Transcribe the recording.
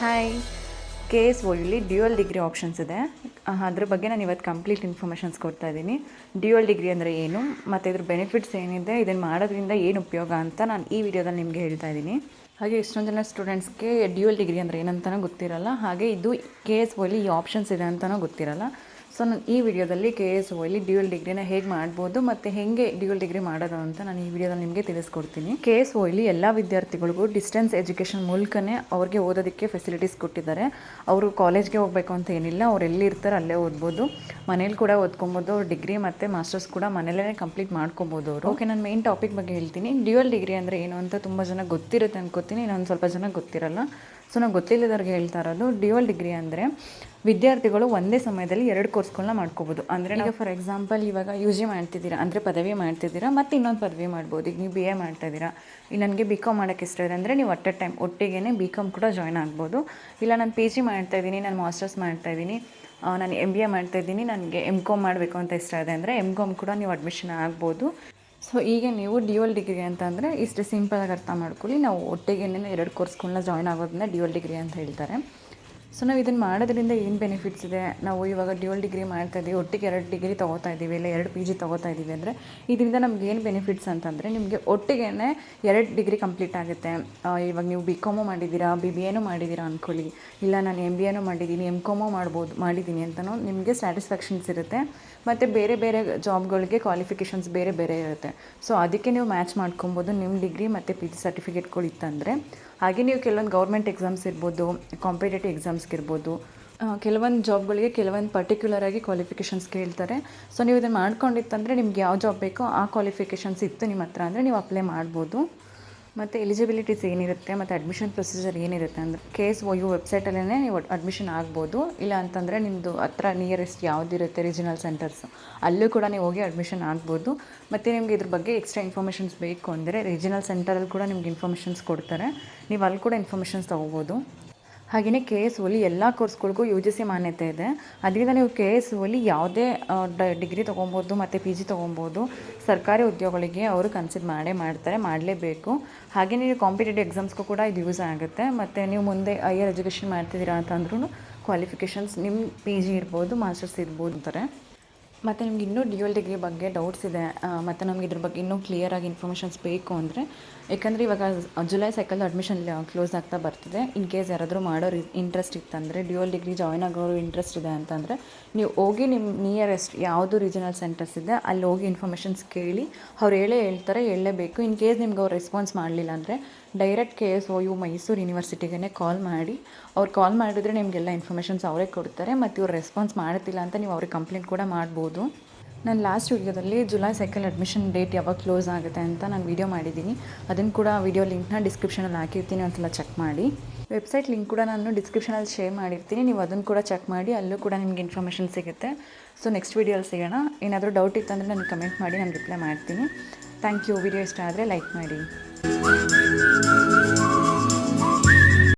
Hi K S ಒಯಲ್ಲಿ dual degree options ಇದೆ ಅದ್ರ ಬಗ್ಗೆ ನಾನು ಇವತ್ತು ಕಂಪ್ಲೀಟ್ ಇನ್ಫಾರ್ಮೇಷನ್ಸ್ ಕೊಡ್ತಾ ಇದ್ದೀನಿ. ಡ್ಯೂಯಲ್ ಡಿಗ್ರಿ ಅಂದರೆ ಏನು, ಮತ್ತು ಇದ್ರ ಬೆನಿಫಿಟ್ಸ್ ಏನಿದೆ ಇದನ್ನು ಮಾಡೋದ್ರಿಂದ ಏನು ಉಪಯೋಗ ಅಂತ ನಾನು ಈ ವಿಡಿಯೋದಲ್ಲಿ ನಿಮಗೆ ಹೇಳ್ತಾ ಇದ್ದೀನಿ. ಹಾಗೆ ಎಷ್ಟೊಂದು ಜನ ಸ್ಟೂಡೆಂಟ್ಸ್ಗೆ ಡ್ಯೂಯಲ್ ಡಿಗ್ರಿ ಅಂದರೆ ಏನಂತನೂ ಗೊತ್ತಿರಲ್ಲ, ಹಾಗೆ ಇದು ಕೆ ಎಸ್ ಒಲ್ಲಿ ಈ ಆಪ್ಷನ್ಸ್ ಇದೆ ಅಂತಲೂ ಗೊತ್ತಿರಲ್ಲ. ಸೊ ನಾನು ಈ ವಿಡಿಯೋದಲ್ಲಿ ಕೆ ಎಸ್ ಒಲ್ಲಿ ಡ್ಯೂಯಲ್ ಡಿಗ್ರಿನ ಹೇಗೆ ಮಾಡ್ಬೋದು ಮತ್ತು ಹೇಗೆ ಡ್ಯೂಯಲ್ ಡಿಗ್ರಿ ಮಾಡೋದು ಅಂತ ನಾನು ಈ ವಿಡಿಯೋದಲ್ಲಿ ನಿಮಗೆ ತಿಳಿಸ್ಕೊಡ್ತೀನಿ. ಕೆ ಎಸ್ ಒಲ್ಲಿ ಎಲ್ಲ ವಿದ್ಯಾರ್ಥಿಗಳಿಗೂ ಡಿಸ್ಟೆನ್ಸ್ ಎಜುಕೇಷನ್ ಮೂಲಕನೇ ಅವ್ರಿಗೆ ಓದೋದಕ್ಕೆ ಫೆಸಿಲಿಟೀಸ್ ಕೊಟ್ಟಿದ್ದಾರೆ. ಅವರು ಕಾಲೇಜ್ಗೆ ಹೋಗಬೇಕು ಅಂತ ಏನಿಲ್ಲ, ಅವ್ರು ಎಲ್ಲಿ ಇರ್ತಾರೆ ಅಲ್ಲೇ ಓದ್ಬೋದು. ಮನೇಲಿ ಕೂಡ ಓದ್ಕೊಬೋದು ಅವ್ರು ಡಿಗ್ರಿ ಮತ್ತು ಮಾಸ್ಟರ್ಸ್ ಕೂಡ ಮನೇಲೇ ಕಂಪ್ಲೀಟ್ ಮಾಡ್ಕೊಬೋದು ಅವರು. ಓಕೆ ನಾನು ಮೇನ್ ಟಾಪಿಕ್ ಬಗ್ಗೆ ಹೇಳ್ತೀನಿ. ಡ್ಯೂಯಲ್ ಡಿಗ್ರಿ ಅಂದರೆ ಏನು ಅಂತ ತುಂಬ ಜನ ಗೊತ್ತಿರುತ್ತೆ ಅನ್ಕೋತೀನಿ. ಇನ್ನೊಂದು ಸ್ವಲ್ಪ ಜನ ಗೊತ್ತಿರಲ್ಲ. ಸೊ ನಾವು ಗೊತ್ತಿಲ್ಲದವ್ರಿಗೆ ಹೇಳ್ತಾ ಇರೋದು ಡ್ಯೂಯಲ್ ಡಿಗ್ರಿ ಅಂದರೆ ವಿದ್ಯಾರ್ಥಿಗಳು ಒಂದೇ ಸಮಯದಲ್ಲಿ ಎರಡು ಕೋರ್ಸ್ಗಳನ್ನ ಮಾಡ್ಕೋಬೋದು. ಅಂದರೆ ಈಗ ಫಾರ್ ಎಕ್ಸಾಂಪಲ್ ಇವಾಗ ಯು ಜಿ ಮಾಡ್ತಿದ್ದೀರಾ ಅಂದರೆ ಪದವಿ ಮಾಡ್ತಿದ್ದೀರಾ ಮತ್ತು ಇನ್ನೊಂದು ಪದವಿ ಮಾಡ್ಬೋದು. ಈಗ ನೀವು ಬಿ ಎ ಮಾಡ್ತಾ ಇದ್ದೀರಾ ಇಲ್ಲ ನನಗೆ ಬಿ ಕಾಮ್ ಮಾಡೋಕ್ಕೆ ಇಷ್ಟ ಇದೆ ಅಂದರೆ ನೀವು ಅಟ್ ಎ ಟೈಮ್ ಒಟ್ಟಿಗೆ ಬಿ ಕಾಮ್ ಕೂಡ ಜಾಯ್ನ್ ಆಗ್ಬೋದು. ಇಲ್ಲ ನಾನು ಪಿ ಜಿ ಮಾಡ್ತಾ ಇದ್ದೀನಿ ನಾನು ಮಾಸ್ಟರ್ಸ್ ಮಾಡ್ತಾ ಇದ್ದೀನಿ ಆ, ನಾನು ಎಂ ಬಿ ಎ ಮಾಡ್ತಾ ಇದ್ದೀನಿ ನನಗೆ ಎಂ ಕಾಮ್ ಮಾಡಬೇಕು ಅಂತ ಇಷ್ಟ ಇದೆ ಅಂದರೆ ಎಂ ಕಾಮ್ ಕೂಡ ನೀವು ಅಡ್ಮಿಷನ್ ಆಗ್ಬೋದು. ಸೊ ಈಗ ನೀವು ಡ್ಯುವಲ್ ಡಿಗ್ರಿ ಅಂತಂದರೆ ಇಷ್ಟು ಸಿಂಪಲಾಗಿ ಅರ್ಥ ಮಾಡ್ಕೊಳ್ಳಿ. ನಾವು ಒಟ್ಟಿಗೆ ಎರಡು ಕೋರ್ಸ್ಗಳನ್ನ ಜಾಯ್ನ್ ಆಗೋದನ್ನ ಡ್ಯುವಲ್ ಡಿಗ್ರಿ ಅಂತ ಹೇಳ್ತಾರೆ. ಸೊ ನಾವು ಇದನ್ನು ಮಾಡೋದ್ರಿಂದ ಏನು ಬೆನಿಫಿಟ್ಸ್ ಇದೆ? ನಾವು ಇವಾಗ ಡ್ಯೂಲ್ ಡಿಗ್ರಿ ಮಾಡ್ತಾ ಇದ್ದೀವಿ ಒಟ್ಟಿಗೆ ಎರಡು ಡಿಗ್ರಿ ತೊಗೋತಾ ಇದ್ದೀವಿ ಇಲ್ಲ ಎರಡು ಪಿ ಜಿ ತೊಗೋತಾ ಇದ್ದೀವಿ ಅಂದರೆ ಇದರಿಂದ ನಮ್ಗೆ ಏನು ಬೆನಿಫಿಟ್ಸ್ ಅಂತಂದರೆ ನಿಮಗೆ ಒಟ್ಟಿಗೆ ಎರಡು ಡಿಗ್ರಿ ಕಂಪ್ಲೀಟ್ ಆಗುತ್ತೆ. ಇವಾಗ ನೀವು ಬಿ ಕಾಮು ಮಾಡಿದ್ದೀರಾ ಬಿ ಬಿ ಎನೂ ಮಾಡಿದ್ದೀರಾ ಅಂದ್ಕೊಳ್ಳಿ ಇಲ್ಲ, ನಾನು ಎಂ ಬಿ ಎನೂ ಮಾಡಿದ್ದೀನಿ ಎಂ ಕಾಮು ಮಾಡ್ಬೋದು ಮಾಡಿದ್ದೀನಿ ಅಂತಲೂ ನಿಮಗೆ ಸ್ಯಾಟಿಸ್ಫ್ಯಾಕ್ಷನ್ಸ್ ಇರುತ್ತೆ. ಮತ್ತು ಬೇರೆ ಬೇರೆ ಜಾಬ್ಗಳಿಗೆ ಕ್ವಾಲಿಫಿಕೇಷನ್ಸ್ ಬೇರೆ ಬೇರೆ ಇರುತ್ತೆ. ಸೊ ಅದಕ್ಕೆ ನೀವು ಮ್ಯಾಚ್ ಮಾಡ್ಕೊಬೋದು ನಿಮ್ಮ ಡಿಗ್ರಿ ಮತ್ತು ಪಿ ಜಿ ಸರ್ಟಿಫಿಕೇಟ್ಗಳು ಇತ್ತಂದರೆ. ಹಾಗೆ ನೀವು ಕೆಲವೊಂದು ಗೌರ್ಮೆಂಟ್ ಎಕ್ಸಾಮ್ಸ್ ಇರ್ಬೋದು ಕಾಂಪಿಟೇಟಿವ್ ಎಕ್ಸಾಮ್ಸ್ಗೆ ಇರ್ಬೋದು ಕೆಲವೊಂದು ಜಾಬ್ಗಳಿಗೆ ಕೆಲವೊಂದು ಪರ್ಟಿಕ್ಯುಲರಾಗಿ ಕ್ವಾಲಿಫಿಕೇಷನ್ಸ್ ಕೇಳ್ತಾರೆ. ಸೊ ನೀವು ಇದನ್ನು ಮಾಡ್ಕೊಂಡಿತ್ತಂದರೆ ನಿಮ್ಗೆ ಯಾವ ಜಾಬ್ ಬೇಕೋ ಆ ಕ್ವಾಲಿಫಿಕೇಷನ್ಸ್ ಇತ್ತು ನಿಮ್ಮ ಹತ್ರ ಅಂದರೆ ನೀವು ಅಪ್ಲೈ ಮಾಡ್ಬೋದು. ಮತ್ತು ಎಲಿಜಿಬಿಲಿಟೀಸ್ ಏನಿರುತ್ತೆ ಮತ್ತು ಅಡ್ಮಿಷನ್ ಪ್ರೊಸೀಜರ್ ಏನಿರುತ್ತೆ ಅಂದರೆ ಕೆ ಎಸ್ ಒ ಯು ವೆಬ್ಸೈಟಲ್ಲೇ ನೀವು ಅಡ್ಮಿಷನ್ ಆಗ್ಬೋದು. ಇಲ್ಲ ಅಂತಂದರೆ ನಿಮ್ಮದು ಹತ್ರ ನಿಯರೆಸ್ಟ್ ಯಾವುದಿರುತ್ತೆ ರೀಜನಲ್ ಸೆಂಟರ್ಸ್ ಅಲ್ಲೂ ಕೂಡ ನೀವು ಹೋಗಿ ಅಡ್ಮಿಷನ್ ಆಗ್ಬೋದು. ಮತ್ತು ನಿಮಗೆ ಇದ್ರ ಬಗ್ಗೆ ಎಕ್ಸ್ಟ್ರಾ ಇನ್ಫಾರ್ಮೇಷನ್ಸ್ ಬೇಕು ಅಂದರೆ ರೀಜನಲ್ ಸೆಂಟರಲ್ಲಿ ಕೂಡ ನಿಮ್ಗೆ ಇನ್ಫಾರ್ಮೇಷನ್ಸ್ ಕೊಡ್ತಾರೆ. ನೀವು ಅಲ್ಲಿ ಕೂಡ ಇನ್ಫಾರ್ಮೇಷನ್ಸ್ ತೊಗೋಬೋದು. ಹಾಗೆಯೇ ಕೆ ಎಸ್ ಓಲಿ ಎಲ್ಲ ಕೋರ್ಸ್ಗಳಿಗೂ ಯು ಜಿ ಸಿ ಮಾನ್ಯತೆ ಇದೆ. ಅದರಿಂದ ನೀವು ಕೆ ಎಸ್ ಓಲಿ ಯಾವುದೇ ಡಿಗ್ರಿ ತೊಗೊಬೋದು ಮತ್ತು ಪಿ ಜಿ ತೊಗೊಬೋದು, ಸರ್ಕಾರಿ ಉದ್ಯೋಗಗಳಿಗೆ ಅವರು ಕನ್ಸಿಡ್ ಮಾಡೇ ಮಾಡ್ತಾರೆ, ಮಾಡಲೇಬೇಕು. ಹಾಗೆಯೇ ನೀವು ಕಾಂಪಿಟೇಟಿವ್ ಎಕ್ಸಾಮ್ಸ್ಗೂ ಕೂಡ ಇದು ಯೂಸ್ ಆಗುತ್ತೆ. ಮತ್ತು ನೀವು ಮುಂದೆ ಹೈಯರ್ ಎಜುಕೇಷನ್ ಮಾಡ್ತಿದ್ದೀರಾ ಅಂತಂದ್ರೂ ಕ್ವಾಲಿಫಿಕೇಷನ್ಸ್ ನಿಮ್ಮ ಪಿ ಜಿ ಇರ್ಬೋದು ಮಾಸ್ಟರ್ಸ್ ಇರ್ಬೋದು ಅಂತಾರೆ. ಮತ್ತು ನಿಮ್ಗೆ ಇನ್ನೂ ಡ್ಯುಯಲ್ ಡಿಗ್ರಿ ಬಗ್ಗೆ ಡೌಟ್ಸ್ ಇದೆ ಮತ್ತು ನಮ್ಗೆ ಇದ್ರ ಬಗ್ಗೆ ಇನ್ನೂ ಕ್ಲಿಯರಾಗಿ ಇನ್ಫಾರ್ಮೇಷನ್ಸ್ ಬೇಕು ಅಂದರೆ ಯಾಕಂದರೆ ಇವಾಗ ಜುಲೈ ಸೈಕಲ್ ಅಡ್ಮಿಷನ್ ಕ್ಲೋಸ್ ಆಗ್ತಾ ಬರ್ತಿದೆ. ಇನ್ ಕೇಸ್ ಯಾರಾದರೂ ಮಾಡೋರು ಇಂಟ್ರೆಸ್ಟ್ ಇತ್ತಂದರೆ ಡ್ಯುಯಲ್ ಡಿಗ್ರಿ ಜಾಯ್ನ್ ಆಗೋರು ಇಂಟ್ರೆಸ್ಟ್ ಇದೆ ಅಂತಂದರೆ, ನೀವು ಹೋಗಿ ನಿಮ್ಮ ನಿಯರೆಸ್ಟ್ ಯಾವುದು ರೀಜನಲ್ ಸೆಂಟರ್ಸ್ ಇದೆ, ಅಲ್ಲಿ ಹೋಗಿ ಇನ್ಫಾರ್ಮೇಷನ್ಸ್ ಕೇಳಿ, ಅವ್ರು ಹೇಳೇ ಹೇಳ್ತಾರೆ, ಹೇಳಲೇಬೇಕು. ಇನ್ ಕೇಸ್ ನಿಮ್ಗೆ ಅವ್ರು ರೆಸ್ಪಾನ್ಸ್ ಮಾಡಲಿಲ್ಲ ಅಂದರೆ direct K S O U Mysuru ಯೂನಿವರ್ಸಿಟಿಗೆ call ಮಾಡಿ, ಅವ್ರು ಕಾಲ್ ಮಾಡಿದರೆ ನಿಮಗೆಲ್ಲ ಇನ್ಫಾರ್ಮೇಷನ್ಸ್ ಅವರೇ ಕೊಡ್ತಾರೆ, ಮತ್ತು ಇವ್ರು ರೆಸ್ಪಾನ್ಸ್ ಮಾಡ್ತಿಲ್ಲ ಅಂತ ನೀವು ಅವ್ರಿಗೆ ಕಂಪ್ಲೇಂಟ್ ಕೂಡ ಮಾಡ್ಬೋದು. ನಾನು ಲಾಸ್ಟ್ ವೀಡಿಯೋದಲ್ಲಿ ಜುಲೈ ಸೆಕೆಂಡ್ ಅಡ್ಮಿಷನ್ ಡೇಟ್ ಯಾವಾಗ ಕ್ಲೋಸ್ ಆಗುತ್ತೆ ಅಂತ ನಾನು ವೀಡಿಯೋ ಮಾಡಿದ್ದೀನಿ. ಅದನ್ನು ಕೂಡ ವೀಡಿಯೋ ಲಿಂಕ್ನ ಡಿಸ್ಕ್ರಿಪ್ಷನಲ್ಲಿ ಹಾಕಿರ್ತೀನಿ, ಒಂದ್ಸಲ ಚೆಕ್ ಮಾಡಿ. ವೆಬ್ಸೈಟ್ ಲಿಂಕ್ ಕೂಡ ನಾನು ಡಿಸ್ಕ್ರಿಪ್ಷನಲ್ಲಿ ಶೇರ್ ಮಾಡಿರ್ತೀನಿ. ನೀವು ಅದನ್ನು ಕೂಡ ಚೆಕ್ ಮಾಡಿ, ಅಲ್ಲೂ ಕೂಡ ನಿಮಗೆ ಇನ್ಫಾರ್ಮೇಷನ್ ಸಿಗುತ್ತೆ. ಸೊ ನೆಕ್ಸ್ಟ್ ವೀಡಿಯೋಲ್ಲಿ ಸಿಗೋಣ. ಏನಾದರೂ ಡೌಟ್ ಇತ್ತಂದರೆ ನನಗೆ ಕಮೆಂಟ್ ಮಾಡಿ, ನಾನು ರಿಪ್ಲೈ ಮಾಡ್ತೀನಿ. ಥ್ಯಾಂಕ್ ಯು ವಿಡಿಯೋ ಇಷ್ಟ ಆದರೆ ಲೈಕ್ ಮಾಡಿ.